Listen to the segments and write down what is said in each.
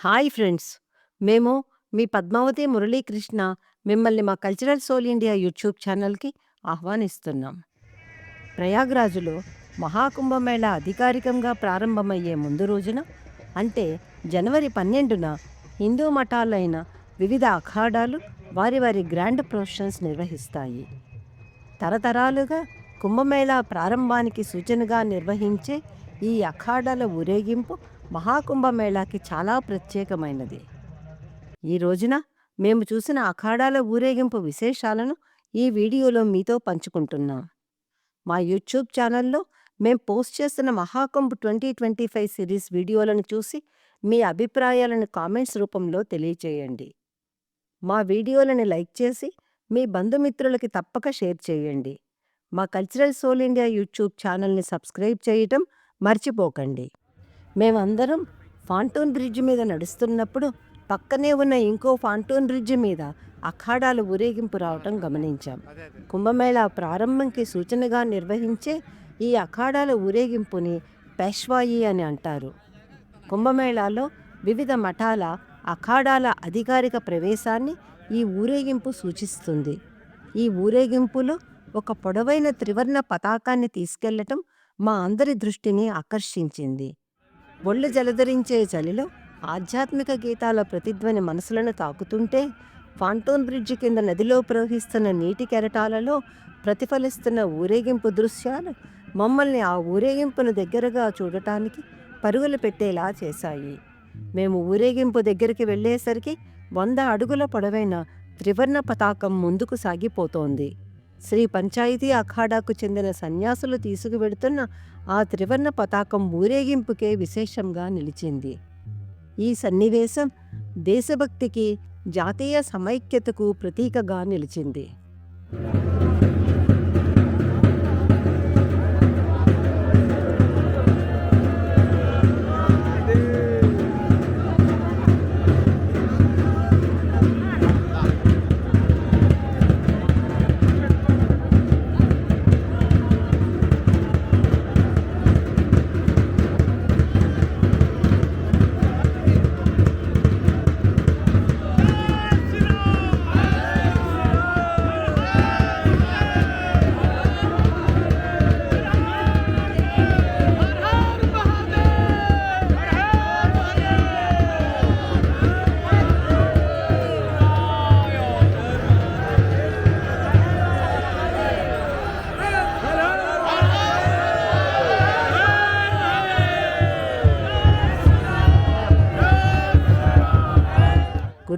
Hi friends! మేము మీ పద్మావతి మురళీకృష్ణ మిమ్మల్ని మా కల్చరల్ సోల్ ఇండియా యూట్యూబ్ ఛానల్కి ఆహ్వానిస్తున్నాం. ప్రయాగ్రాజులో మహాకుంభమేళ అధికారికంగా ప్రారంభమయ్యే ముందు రోజున అంటే జనవరి పన్నెండున హిందూ మఠాలైన వివిధ అఖాడాలు వారి వారి గ్రాండ్ ప్రొఫెషన్స్ నిర్వహిస్తాయి. తరతరాలుగా కుంభమేళా ప్రారంభానికి సూచనగా నిర్వహించే ఈ అఖాడాల ఊరేగింపు మహాకుంభమేళాకి చాలా ప్రత్యేకమైనది. ఈ రోజున మేము చూసిన అఖాడాల ఊరేగింపు విశేషాలను ఈ వీడియోలో మీతో పంచుకుంటున్నాం. మా యూట్యూబ్ ఛానల్లో మేం పోస్ట్ చేస్తున్న Mahakumbh twenty twenty five series వీడియోలను చూసి మీ అభిప్రాయాలను కామెంట్స్ రూపంలో తెలియచేయండి. మా వీడియోలను లైక్ చేసి మీ బంధుమిత్రులకి తప్పక షేర్ చేయండి. మా కల్చరల్ సోల్ ఇండియా యూట్యూబ్ ఛానల్ని సబ్స్క్రైబ్ చేయటం మర్చిపోకండి. మేమందరం ఫాంటూన్ బ్రిడ్జ్ మీద నడుస్తున్నప్పుడు పక్కనే ఉన్న ఇంకో ఫాంటూన్ బ్రిడ్జ్ మీద అఖాడాల ఊరేగింపు రావటం గమనించాం. కుంభమేళా ప్రారంభంకి సూచనగా నిర్వహించే ఈ అఖాడాల ఊరేగింపుని పేష్వాయి అని అంటారు. కుంభమేళాలో వివిధ మఠాల అఖాడాల అధికారిక ప్రవేశాన్ని ఈ ఊరేగింపు సూచిస్తుంది. ఈ ఊరేగింపులో ఒక పొడవైన త్రివర్ణ పతాకాన్ని తీసుకెళ్ళటం మా అందరి దృష్టిని ఆకర్షించింది. ఒళ్ళు జలధరించే చలిలో ఆధ్యాత్మిక గీతాల ప్రతిధ్వని మనసులను తాకుతుంటే ఫాంటోన్ బ్రిడ్జి కింద నదిలో ప్రవహిస్తున్న నీటి కెరటాలలో ప్రతిఫలిస్తున్న ఊరేగింపు దృశ్యాలు మమ్మల్ని ఆ ఊరేగింపును దగ్గరగా చూడటానికి పరుగులు పెట్టేలా చేశాయి. మేము ఊరేగింపు దగ్గరికి వెళ్ళేసరికి వంద అడుగుల పొడవైన త్రివర్ణ పతాకం ముందుకు సాగిపోతోంది. శ్రీ పంచాయతీ అఖాడాకు చెందిన సన్యాసులు తీసుకువెడుతున్న ఆ త్రివర్ణ పతాకం ఊరేగింపుకే విశేషంగా నిలిచింది. ఈ సన్నివేశం దేశభక్తికి జాతీయ సమైక్యతకు ప్రతీకగా నిలిచింది.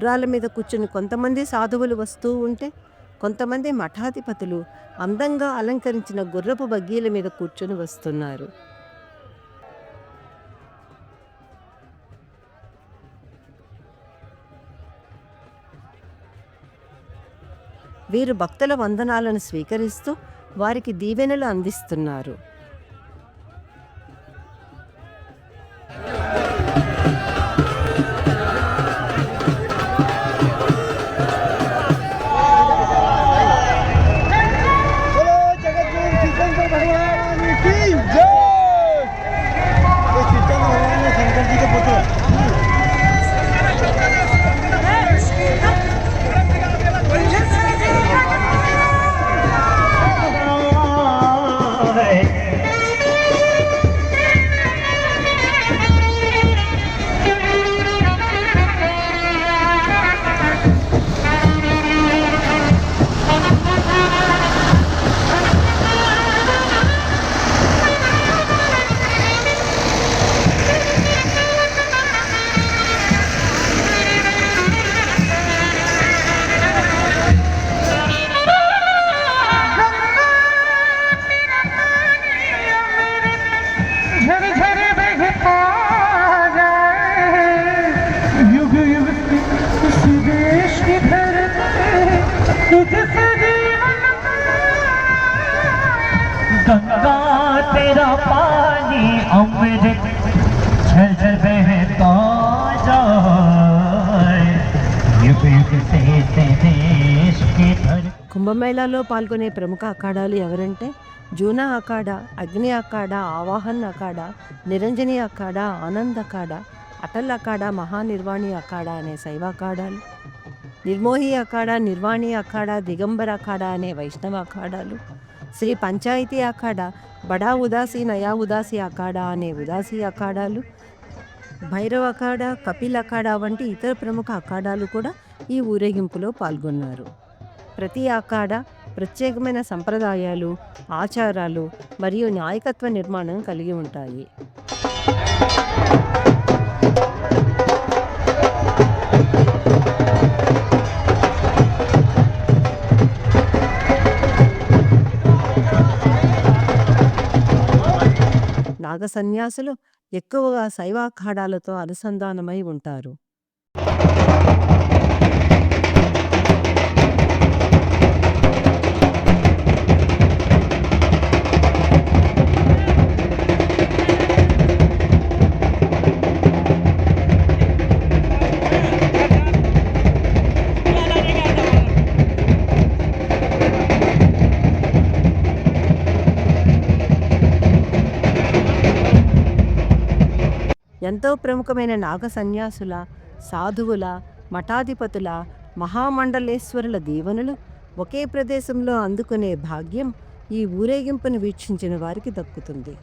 గుర్రాల మీద కూర్చుని కొంతమంది సాధువులు వస్తూ ఉంటే కొంతమంది మఠాధిపతులు అందంగా అలంకరించిన గుర్రపు బగ్గీల మీద కూర్చొని వస్తున్నారు. వీరు భక్తుల వందనాలను స్వీకరిస్తూ వారికి దీవెనలు అందిస్తున్నారు. गंगा तेरा पानी अमृत झर झर बहता जाए युग युग से इस देश की धरती కుంభమేళాలో పాల్గొనే ప్రముఖ అఖాడాలు ఎవరంటే జూనా అఖాడా అగ్ని అఖాడా ఆవాహన్ అఖాడా నిరంజని అఖాడా ఆనంద్ అఖాడా అటల్ అఖాడా మహానిర్వాణి అఖాడా అనే శైవ అఖాడాలు నిర్మోహి అఖాడా నిర్వాణి అఖాడా దిగంబర అఖాడా అనే వైష్ణవ అఖాడాలు శ్రీ పంచాయతీ అఖాడా బడా ఉదాసి నయా ఉదాసి అఖాడా అనే ఉదాసీ అఖాడాలు భైరవ్ అఖాడా కపిల్ అఖాడా వంటి ఇతర ప్రముఖ అఖాడాలు కూడా ఈ ఊరేగింపులో పాల్గొన్నారు. ప్రతి అఖాడా ప్రత్యేకమైన సంప్రదాయాలు ఆచారాలు మరియు నాయకత్వ నిర్మాణం కలిగి ఉంటాయి. సన్యాసులు ఎక్కువగా శైవాఖాడాలతో అనుసంధానమై ఉంటారు. ఎంతో ప్రముఖమైన నాగ సన్యాసుల సాధువుల మఠాధిపతుల మహామండలేశ్వరుల దీవెనలు ఒకే ప్రదేశంలో అందుకునే భాగ్యం ఈ ఊరేగింపును వీక్షించిన వారికి దక్కుతుంది.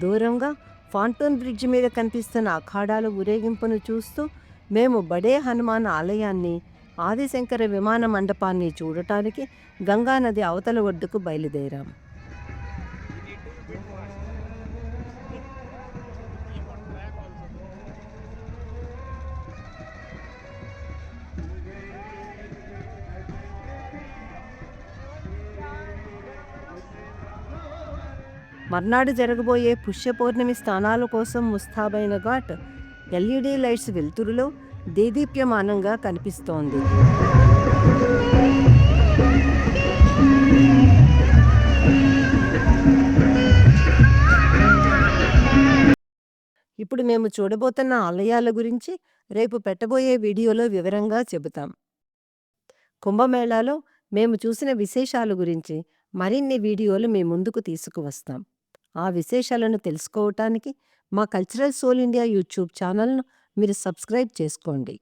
దూరంగా ఫాంటోన్ బ్రిడ్జ్ మీద కనిపిస్తున్న అఖాడాల ఊరేగింపును చూస్తూ మేము బడే హనుమాన్ ఆలయాన్ని ఆదిశంకర విమాన మండపాన్ని చూడటానికి గంగానది అవతల ఒడ్డుకు బయలుదేరాం. మర్నాడు జరగబోయే పుష్య పౌర్ణమి స్థానాల కోసం ముస్తాబైన ఘాట్ ఎల్ఈడి లైట్స్ వెలుతురులో దేదీప్యమానంగా కనిపిస్తోంది. ఇప్పుడు మేము చూడబోతున్న ఆలయాల గురించి రేపు పెట్టబోయే వీడియోలో వివరంగా చెబుతాం. కుంభమేళాలో మేము చూసిన విశేషాల గురించి మరిన్ని వీడియోలు మీ ముందుకు తీసుకువస్తాం. ఆ విశేషాలను తెలుసుకోవటానికి మా కల్చరల్ సోల్ ఇండియా యూట్యూబ్ ఛానల్ను మీరు సబ్స్క్రైబ్ చేసుకోండి.